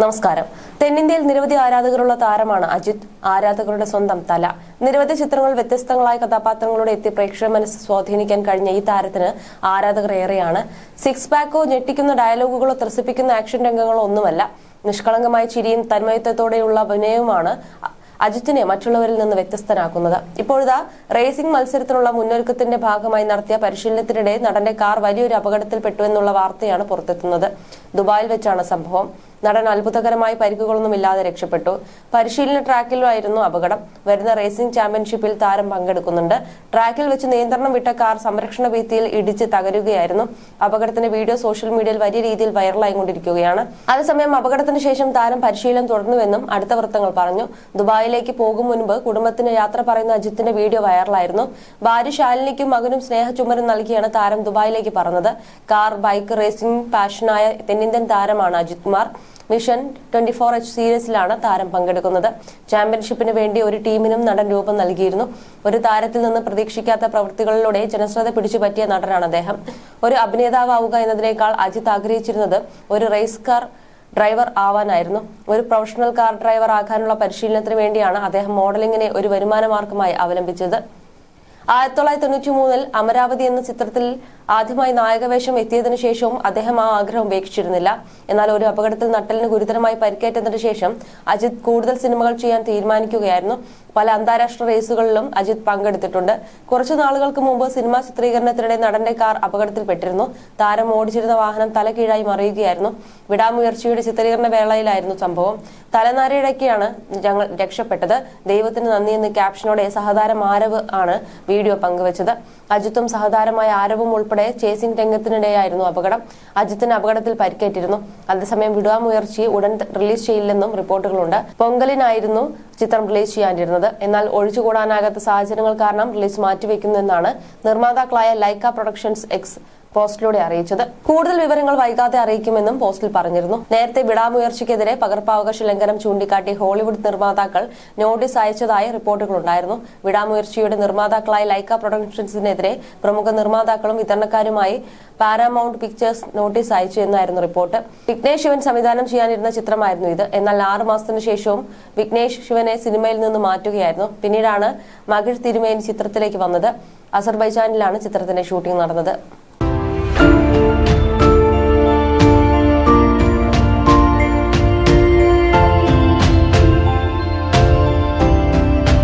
നമസ്കാരം. തെന്നിന്ത്യയിൽ നിരവധി ആരാധകരുള്ള താരമാണ് അജിത്. ആരാധകരുടെ സ്വന്തം തല. നിരവധി ചിത്രങ്ങൾ വ്യത്യസ്തങ്ങളായ കഥാപാത്രങ്ങളോടെ എത്തി പ്രേക്ഷക മനസ്സ് സ്വാധീനിക്കാൻ കഴിഞ്ഞ ഈ താരത്തിന് ആരാധകർ ഏറെയാണ്. സിക്സ് പാക്കോ ഞെട്ടിക്കുന്ന ഡയലോഗുകളോ ത്രസിപ്പിക്കുന്ന ആക്ഷൻ രംഗങ്ങളോ ഒന്നുമല്ല. നിഷ്കളങ്കമായ ചിരിയും തന്മയത്വത്തോടെയുള്ള അഭിനയവുമാണ് അജിത്തിനെ മറ്റുള്ളവരിൽ നിന്ന് വ്യത്യസ്തനാക്കുന്നത്. ഇപ്പോഴിതാ റേസിംഗ് മത്സരത്തിനുള്ള മുന്നൊരുക്കത്തിന്റെ ഭാഗമായി നടത്തിയ പരിശീലനത്തിനിടെ നടന്റെ കാർ വലിയൊരു അപകടത്തിൽപ്പെട്ടുവെന്നുള്ള വാർത്തയാണ് പുറത്തെത്തുന്നത്. ദുബായിൽ വെച്ചാണ് സംഭവം. നടൻ അത്ഭുതകരമായി പരിക്കുകളൊന്നുമില്ലാതെ രക്ഷപ്പെട്ടു. പരിശീലന ട്രാക്കിലായിരുന്നു അപകടം. വരുന്ന റേസിംഗ് ചാമ്പ്യൻഷിപ്പിൽ താരം പങ്കെടുക്കുന്നുണ്ട്. ട്രാക്കിൽ വെച്ച് നിയന്ത്രണം വിട്ട കാർ സംരക്ഷണ ഭിത്തിയിൽ ഇടിച്ച് തകരുകയായിരുന്നു. അപകടത്തിന്റെ വീഡിയോ സോഷ്യൽ മീഡിയയിൽ വലിയ രീതിയിൽ വൈറലായിക്കൊണ്ടിരിക്കുകയാണ്. അതേസമയം അപകടത്തിന് ശേഷം താരം പരിശീലനം തുടർന്നുവെന്നും അടുത്ത വൃത്തങ്ങൾ പറഞ്ഞു. ദുബായിലേക്ക് പോകും മുൻപ് കുടുംബത്തിന് യാത്ര പറയുന്ന അജിത്തിന്റെ വീഡിയോ വൈറലായിരുന്നു. ഭാര്യ ശാലിനിക്കും മകനും സ്നേഹ ചുമരും നൽകിയാണ് താരം ദുബായിലേക്ക് പറഞ്ഞത് കാർ ബൈക്ക് റേസിംഗ് പാഷനായ തെന്നിന്ത്യൻ താരമാണ് Ajith Kumar. Mission twenty four H സീരീസിലാണ് താരം പങ്കെടുക്കുന്നത്. ചാമ്പ്യൻഷിപ്പിന് വേണ്ടി ഒരു ടീമിനും നടൻ രൂപം നൽകിയിരുന്നു. ഒരു താരത്തിൽ നിന്ന് പ്രതീക്ഷിക്കാത്ത പ്രവൃത്തികളിലൂടെ ജനശ്രദ്ധ പിടിച്ചുപറ്റിയ നടനാണ് അദ്ദേഹം. ഒരു അഭിനേതാവുക എന്നതിനേക്കാൾ അജിത് ആഗ്രഹിച്ചിരുന്നത് ഒരു റേസ് കാർ ഡ്രൈവർ ആവാനായിരുന്നു. ഒരു പ്രൊഫഷണൽ കാർ ഡ്രൈവർ ആകാനുള്ള പരിശീലനത്തിന് വേണ്ടിയാണ് അദ്ദേഹം മോഡലിംഗിനെ ഒരു വരുമാന മാർഗമായി അവലംബിച്ചത്. ആയിരത്തി തൊള്ളായിരത്തി തൊണ്ണൂറ്റി മൂന്നിൽ അമരാവതി എന്ന ചിത്രത്തിൽ ആദ്യമായി നായകവേഷം എത്തിയതിനു ശേഷവും അദ്ദേഹം ആ ആഗ്രഹം ഉപേക്ഷിച്ചിരുന്നില്ല. എന്നാൽ ഒരു അപകടത്തിൽ നട്ടലിന് ഗുരുതരമായി പരിക്കേറ്റതിനു ശേഷം അജിത് കൂടുതൽ സിനിമകൾ ചെയ്യാൻ തീരുമാനിക്കുകയായിരുന്നു. പല അന്താരാഷ്ട്ര റേസുകളിലും അജിത് പങ്കെടുത്തിട്ടുണ്ട്. കുറച്ചു നാളുകൾക്ക് മുമ്പ് സിനിമാ ചിത്രീകരണത്തിനിടെ നടന്റെ കാർ അപകടത്തിൽപ്പെട്ടിരുന്നു. താരം ഓടിച്ചിരുന്ന വാഹനം തലകീഴായി മറിയുകയായിരുന്നു. വിടാമുയർച്ചയുടെ ചിത്രീകരണ വേളയിലായിരുന്നു സംഭവം. തലനാരയിടയ്ക്കാണ് ഞങ്ങൾ രക്ഷപ്പെട്ടത്. ദൈവത്തിന് നന്ദി എന്ന് ക്യാപ്ഷനോടെ സഹതാരം ആരവ് ആണ് വീഡിയോ പങ്കുവച്ചത്. അജിത്തും സഹതാരമായ ആരവും ഉൾപ്പെടെ ചേസിംഗ് രംഗത്തിനിടെയായിരുന്നു അപകടം. അജിത്തിന് അപകടത്തിൽ പരിക്കേറ്റിരുന്നു. അതേസമയം വിടാമുയർച്ചി ഉടൻ റിലീസ് ചെയ്യില്ലെന്നും റിപ്പോർട്ടുകളുണ്ട്. പൊങ്കലിനായിരുന്നു ചിത്രം റിലീസ് ചെയ്യാനിരുന്നത്. എന്നാൽ ഒഴിച്ചുകൂടാനാകാത്ത സാഹചര്യങ്ങൾ കാരണം റിലീസ് മാറ്റിവെക്കുന്നെന്നാണ് നിർമ്മാതാക്കളായ ലൈക്ക പ്രൊഡക്ഷൻസ് എക്സ് പോസ്റ്റിലൂടെ അറിയിച്ചത്. കൂടുതൽ വിവരങ്ങൾ വൈകാതെ അറിയിക്കുമെന്നും പോസ്റ്റിൽ പറഞ്ഞിരുന്നു. നേരത്തെ വിടാമുയർച്ചയ്ക്കെതിരെ പകർപ്പവകാശ ലംഘനം ചൂണ്ടിക്കാട്ടി ഹോളിവുഡ് നിർമ്മാതാക്കൾ നോട്ടീസ് അയച്ചതായി റിപ്പോർട്ടുകളുണ്ടായിരുന്നു. വിടാമുയർച്ചയുടെ നിർമ്മാതാക്കളായ ലൈക്ക പ്രൊഡക്ഷൻസിനെതിരെ പ്രമുഖ നിർമ്മാതാക്കളും വിതരണക്കാരുമായി പാരാമൗണ്ട് പിക്ചേഴ്സ് നോട്ടീസ് അയച്ചു എന്നായിരുന്നു റിപ്പോർട്ട്. വിഘ്നേഷ് ശിവൻ സംവിധാനം ചെയ്യാനിരുന്ന ചിത്രമായിരുന്നു ഇത്. എന്നാൽ ആറു മാസത്തിനു ശേഷവും വിഘ്നേഷ് ശിവനെ സിനിമയിൽ നിന്ന് മാറ്റുകയായിരുന്നു. പിന്നീടാണ് മകിഴ് തിരുമേനി ചിത്രത്തിലേക്ക് വന്നത്. അസർബൈജാനിലാണ് ചിത്രത്തിന്റെ ഷൂട്ടിംഗ് നടന്നത്.